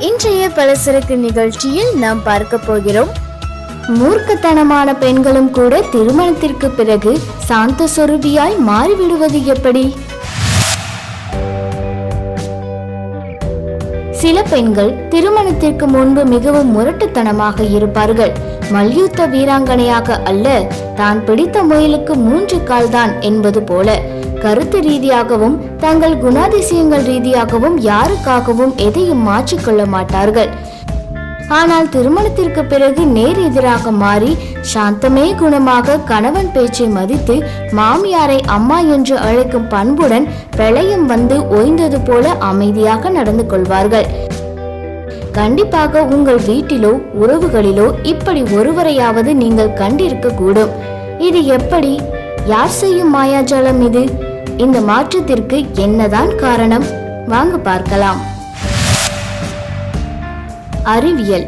இன்றைய பலசரக்கு நிகழ்ச்சியில் நாம் பார்க்க போகிறோம். மூர்க்கத்தனமான பெண்களும் கூட திருமணத்திற்கு பிறகு சாந்த சொருபியாய் மாறிவிடுவது எப்படி? சில பெண்கள் திருமணத்திற்கு முன்பு மிகவும் முரட்டுத்தனமாக இருப்பார்கள். மல்யுத்த வீராங்கனையாக அல்ல தான் பிடித்த முயலுக்கு மூன்று கால்தான் என்பது போல. கருத்து ரீதியாகவும் தங்கள் குணாதிசயங்கள் ரீதியாகவும் யாருக்காகவும் எதையும் மாற்றிக்கொள்ள மாட்டார்கள். ஆனால் திருமணத்திற்கு பிறகு நேர் எதிராக மாறி சாந்தமே குணமாக கணவன் பேச்சை மதித்து மாமியாரை அம்மா என்று அழைக்கும் பண்புடன் பிரளயம் வந்து ஓய்ந்தது போல அமைதியாக நடந்து கொள்வார்கள். கண்டிப்பாக உங்கள் வீட்டிலோ உறவுகளிலோ இப்படி ஒருவரையாவது நீங்கள் கண்டிருக்க கூடும் இது எப்படி? யார் செய்யும் மாயாஜாலம் இது? இந்த மாற்றத்திற்கு என்னதான் காரணம்? வாங்க பார்க்கலாம். அறிவியல்.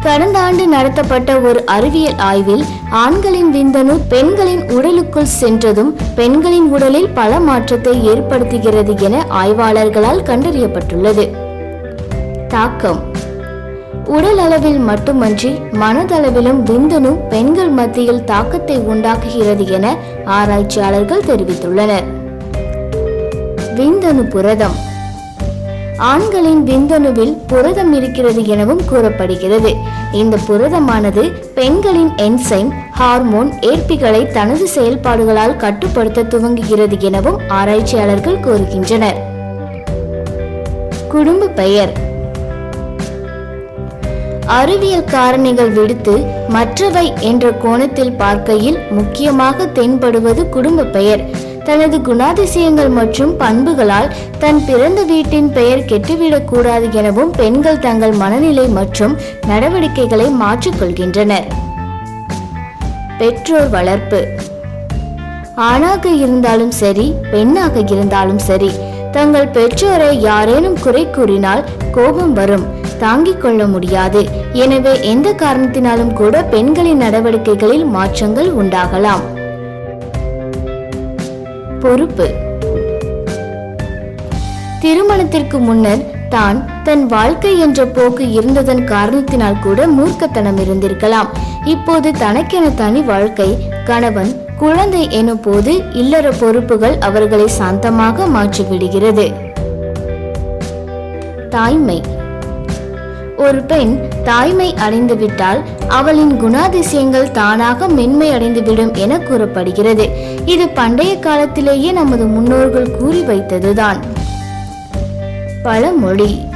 கடந்த ஆண்டு நடத்தப்பட்ட ஒரு அறிவியல் ஆய்வில் ஆண்களின் விந்தணு பெண்களின் உடலுக்குள் சென்றதும் பெண்களின் உடலில் பல மாற்றத்தை ஏற்படுத்துகிறது என ஆய்வாளர்களால் கண்டறியப்பட்டுள்ளது. தாக்கம். உடல் அளவில் மட்டுமன்றி மனதளவிலும் விந்தணு பெண்கள் மத்தியில் தாக்கத்தை உண்டாக்குகிறது என ஆராய்ச்சியாளர்கள் தெரிவித்துள்ளனர். விந்தணு புரதம். ஆண்களின் விந்தணுவில் புரதம் இருக்கிறது எனவும் கூறப்படுகிறது. இந்த புரதமானது பெண்களின் என்சைம் ஹார்மோன் ஏற்பிகளை தனது செயல்பாடுகளால் கட்டுப்படுத்த துவங்குகிறது எனவும் ஆராய்ச்சியாளர்கள் கூறுகின்றனர். குடும்ப பெயர். அறிவியல் காரணிகள் விடுத்து மற்றவை என்ற கோணத்தில் பார்க்கையில் முக்கியமாக தென்படுவது குடும்ப பெயர். தனது குணாதிசயங்கள் மற்றும் பண்புகளால் தன் பிறந்த வீட்டின் பெயர் கெட்டுவிடக்கூடாது எனவும் பெண்கள் தங்கள் மனநிலை மற்றும் நடவடிக்கைகளை மாற்றிக்கொள்கின்றனர். பெற்றோர் வளர்ப்பு. ஆணாக இருந்தாலும் சரி பெண்ணாக இருந்தாலும் சரி தங்கள் பெற்றோரை யாரேனும் குறை கூறினால் கோபம் வரும். தாங்கிக் கொள்ள முடியாது. எனவே எந்த காரணத்தினாலும் கூட பெண்களின் நடவடிக்கைகளில் மாற்றங்கள் உண்டாகலாம். பொறுப்பு. திருமணத்திற்கு முன்னர் தான் தன் வாழ்க்கை என்ற போக்கு இருந்ததன் காரணத்தினால் கூட மூர்க்கத்தனம் இருந்திருக்கலாம். இப்போது தனக்கென தனி வாழ்க்கை கணவன் குழந்தை எனும் போது இல்லற பொறுப்புகள் அவர்களை சாந்தமாக மாற்றிவிடுகிறது. தாய்மை. ஒரு பெண் தாய்மை அடைந்துவிட்டால் அவளின் குணாதிசயங்கள் தானாக மென்மை அடைந்துவிடும் என கூறப்படுகிறது. இது பண்டைய காலத்திலேயே நமது முன்னோர்கள் கூறி வைத்ததுதான். பழமொழி.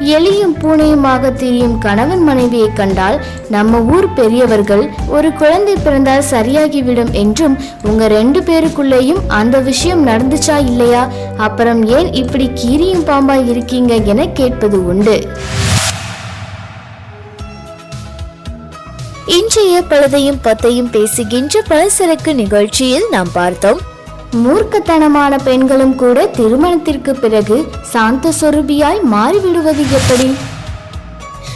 எலியும் பூனையுமாக திரியும் கணவன் மனைவியை கண்டால் நம்ம ஊர் பெரியவர்கள் ஒரு குழந்தை பிறந்தால் சரியாகிவிடும் என்றும் உங்க ரெண்டு பேருக்குள்ளேயும் அந்த விஷயம் நடந்துச்சா இல்லையா? அப்புறம் ஏன் இப்படி கீரியும் பாம்பா இருக்கீங்க என கேட்பது உண்டு. இன்றைய பழுதையும் பத்தையும் பேசுகின்ற பலசரக்கு நிகழ்ச்சியில் நாம் பார்த்தோம். மூர்க்கத்தனமான பெண்களும் கூட திருமணத்திற்கு பிறகு சாந்த சொருபியாய் மாறிவிடுவது எப்படி?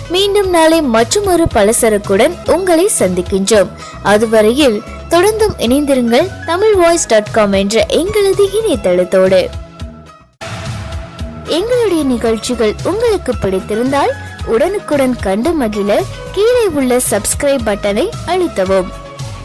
மீண்டும் நாளை மற்றொரு பலசரக்குடன் உங்களை சந்திக்கின்றோம். அதுவரையில் தொடர்ந்தும் இணைந்திருங்கள் தமிழ் வாய்ஸ் டாட் காம் என்ற எங்களது இணையதளத்தோடு. எங்களுடைய நிகழ்ச்சிகள் உங்களுக்கு பிடித்திருந்தால் உடனுக்குடன் கண்டு மகிழ கீழே உள்ள சப்ஸ்கிரைப் பட்டனை அழுத்தவும்.